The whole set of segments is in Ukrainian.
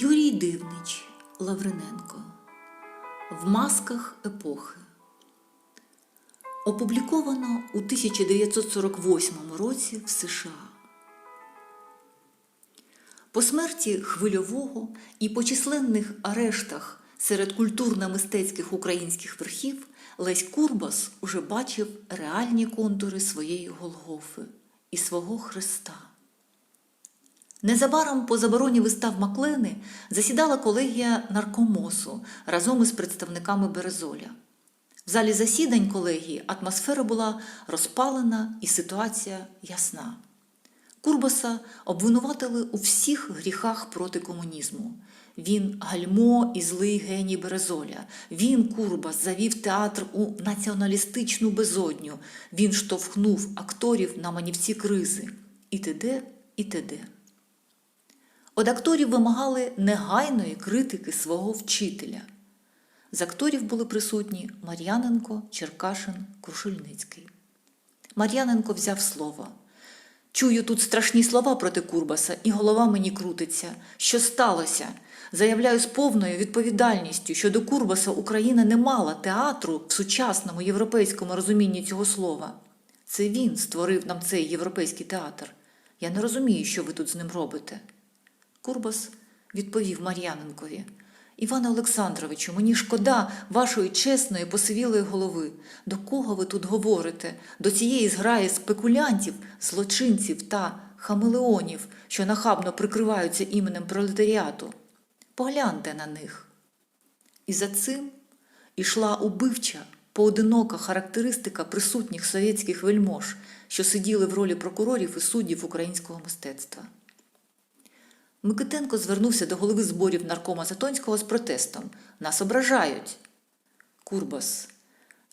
Юрій Дивнич Лавриненко В масках епохи. Опубліковано у 1948 році в США. По смерті хвильового і по численних арештах серед культурно-мистецьких українських верхів Лесь Курбас уже бачив реальні контури своєї Голгофи і свого Христа. Незабаром по забороні вистав Маклени засідала колегія наркомосу разом із представниками Березоля. В залі засідань колегії атмосфера була розпалена і ситуація ясна. Курбаса обвинуватили у всіх гріхах проти комунізму. Він гальмо і злий геній Березоля. Він, Курбас, завів театр у націоналістичну безодню. Він штовхнув акторів на манівці кризи. І т.д. і т.д. Од акторів вимагали негайної критики свого вчителя. З акторів були присутні Мар'яненко, Черкашин, Крушельницький. Мар'яненко взяв слово. Чую тут страшні слова проти Курбаса, і голова мені крутиться. Що сталося? Заявляю з повною відповідальністю, що до Курбаса Україна не мала театру в сучасному європейському розумінні цього слова. Це він створив нам цей європейський театр. Я не розумію, що ви тут з ним робите. Курбас відповів Мар'яненкові. Іване Олександровичу, мені шкода вашої чесної посивілої голови. До кого ви тут говорите? До цієї зграї спекулянтів, злочинців та хамелеонів, що нахабно прикриваються іменем пролетаріату. Погляньте на них. І за цим ішла убивча, поодинока характеристика присутніх совєтських вельмож, що сиділи в ролі прокурорів і суддів українського мистецтва. Микитенко звернувся до голови зборів наркома Затонського з протестом. Нас ображають. Курбас,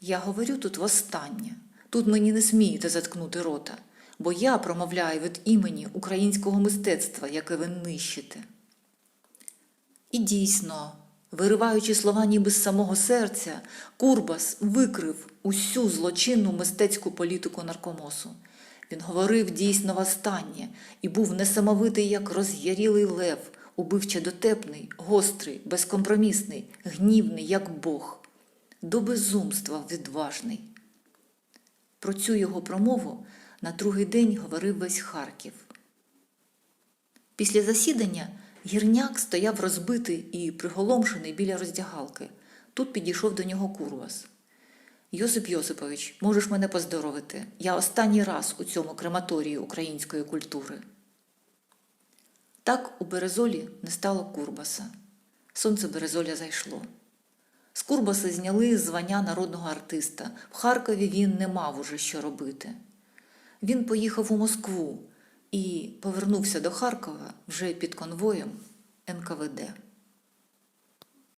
я говорю тут востаннє. Тут мені не смієте заткнути рота, бо я промовляю від імені українського мистецтва, яке ви нищите. І дійсно, вириваючи слова ніби з самого серця, Курбас викрив усю злочинну мистецьку політику наркомосу. Він говорив дійсно востаннє і був несамовитий, як роз'ярілий лев, убивче дотепний, гострий, безкомпромісний, гнівний, як Бог, до безумства відважний. Про цю його промову на другий день говорив весь Харків. Після засідання гірняк стояв розбитий і приголомшений біля роздягалки. Тут підійшов до нього Курвас. Йосип Йосипович, можеш мене поздоровити. Я останній раз у цьому крематорії української культури. Так у Березолі не стало Курбаса. Сонце Березоля зайшло. З Курбаса зняли звання народного артиста. В Харкові він не мав уже що робити. Він поїхав у Москву і повернувся до Харкова вже під конвоєм НКВД.